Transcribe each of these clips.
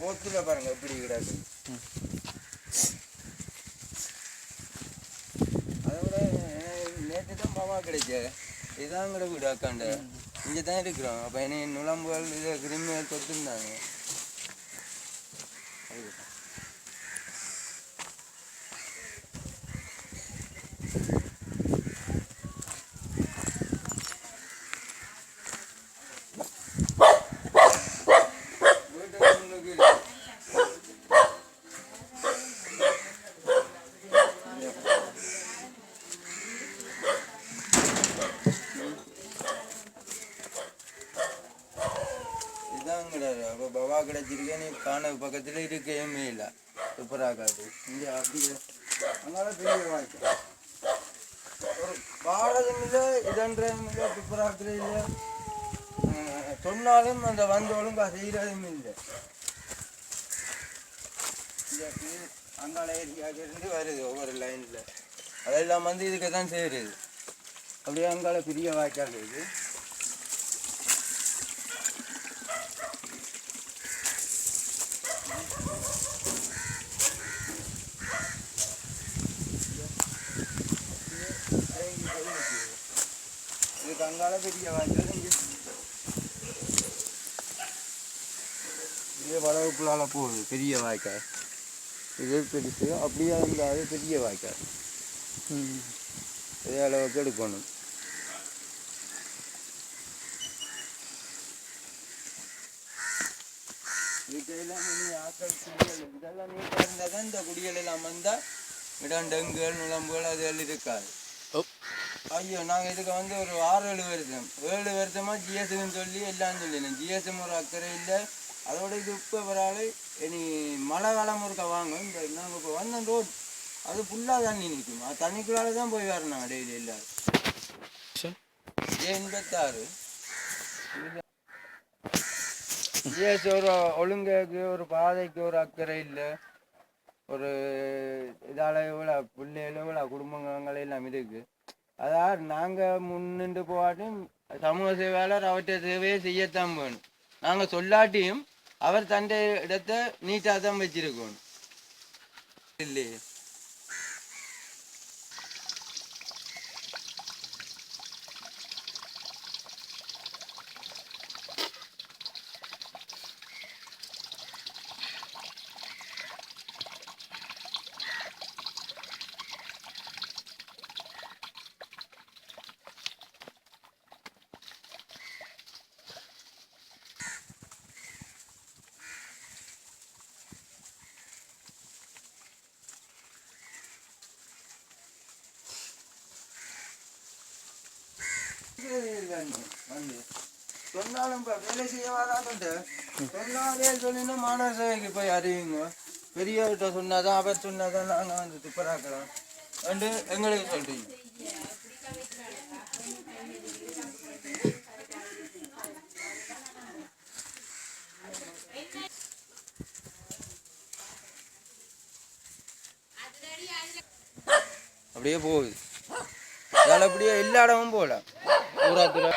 போத்துல பாருங்க எப்படி கிடக்கு அதை விட நேற்று தான் பாவா கிடைச்ச இதான் கூட வீடு அக்காண்ட. இங்கே தான் இருக்கிறோம். அப்போ என்ன நுழம்புகள் இது கிருமிகள் தொத்துருந்தாங்க வீட்டுக்கு பவா காண பக்கத்தில் இருக்கவே இல்லை. சூப்பர் ஆகாது இங்கே அப்படியே அங்கால பெரிய வாய்ப்பு. ஒரு வாடகம் இல்லை இதன்றும் இல்லை சூப்பராக இல்லை. சொன்னாலும் அந்த வந்தாலும் செய்கிறதும் இல்லை. இந்த இது அங்கால ஏரியாவுக்கு இருந்து வருது ஒவ்வொரு லைனில் அதெல்லாம் வந்து இதுக்கு தான் செய்கிறது அப்படியே அங்கால பெரிய வாய்க்கால் இருக்குது இதுக்கு அங்கால பெரிய வாய்க்கால் இங்கே இதே வளவுக்குள்ளால போகுது பெரிய வாய்க்கால் இது பெருசு அப்படியே இருந்தால் பெரிய வாய்க்கால் இதே அளவுக்கு எடுக்கணும் இதெல்லாம் நீ ஆக்கள் குடியல் இதெல்லாம் நீட்டாக இருந்தால் தான் இந்த குடியல் எல்லாம் வந்தால் இடம் டெங்குகள் நுழம்புகள் அதெல்லாம் இருக்காது ஐயோ நாங்கள் இதுக்கு வந்து ஒரு ஆறு ஏழு வருஷம். ஏழு வருஷமா ஜிஎஸ்ன்னு சொல்லி எல்லாம் சொல்லினேன் ஜிஎஸ்எம் ஒரு அக்கறை இல்லை. அதோட இது இப்போ வராது. இனி மழை காலம் ஒருக்க வாங்க இந்த நாங்கள் இப்போ வந்த ரோட் அது ஃபுல்லாக தண்ணி நிற்கும். அது தண்ணிக்குள்ளால தான் போய் வரணும் டெய்லி எல்லாரும். எண்பத்தாறு ஜிஎஸ் ஒரு ஒழுங்குக்கு ஒரு பாதைக்கு ஒரு அக்கறை இல்லை. ஒரு இதால இவ்வளோ பிள்ளைகள் இவ்வளோ குடும்பங்கள் எல்லாம் இருக்குது அதாவது நாங்கள் முன்னின்று போகாட்டியும் சமூக சேவையாளர் அவற்றை சேவையை செய்யத்தான் வேணும். நாங்கள் சொல்லாட்டியும் அவர் தந்தை இடத்தை நீட்டாக தான் வச்சிருக்கணும் இல்லையே? வந்து சொன்னாலும் இப்போ வேலை செய்ய வராதுண்டு சொன்னாலே சொல்லினா மாணவர் சேவைக்கு போய் அறிவிங்க பெரியவர்கிட்ட சொன்னாதான் அவர் சொன்னாதான் நாங்கள் வந்து துப்பராக்கலாம் எங்களுக்கு சொல்றீங்க. அப்படியே போகுது. அதில் அப்படியே எல்லா இடமும் போகலாம் ஊராத்துல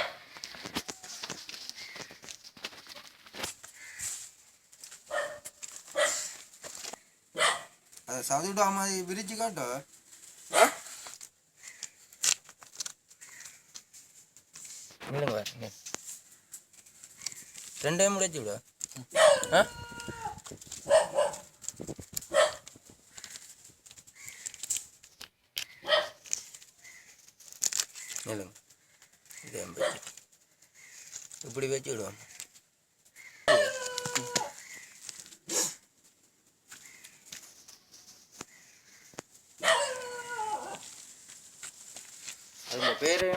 அதை சதுடாம விரிச்சு காட்டு இல்லைங்க இங்க. ரெண்டையும் முடிச்சு விடு ஆ இல்லைங்க இதே வச்சு இப்படி வச்சு விடுவோம் அதுங்க பேரு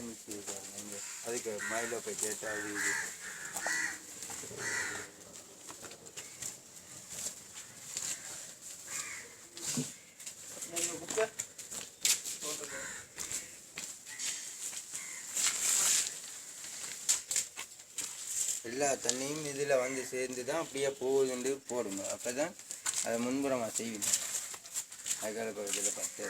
சேமிச்சு இருக்காங்க நீங்கள் அதுக்கு மயில போய் கேட்டால் அது எல்லா தண்ணியும் இதில் வந்து சேர்ந்து தான் அப்படியே போகுதுண்டு போடுங்க அப்போ தான் அதை முன்புறமாக செய்வீங்க அதுக்காக பக்கத்தில் பத்து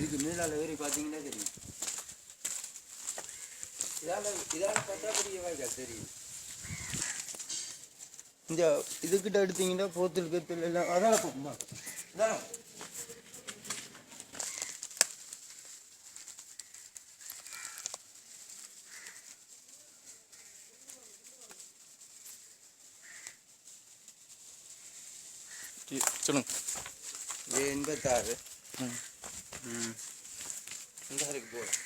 இதுக்கு மேலால் ஏறி பார்த்தீங்கன்னா தெரியும். இதால் இதால் பார்த்தா பெரிய தெரியும். இந்த இதுக்கிட்ட எடுத்தீங்கன்னா போத்தில் கத்தில் எல்லாம் அதான் போகுமா? சொல்லுங்க. எண்பத்தாறு. ம். ம் இந்த இருக்கு போதும்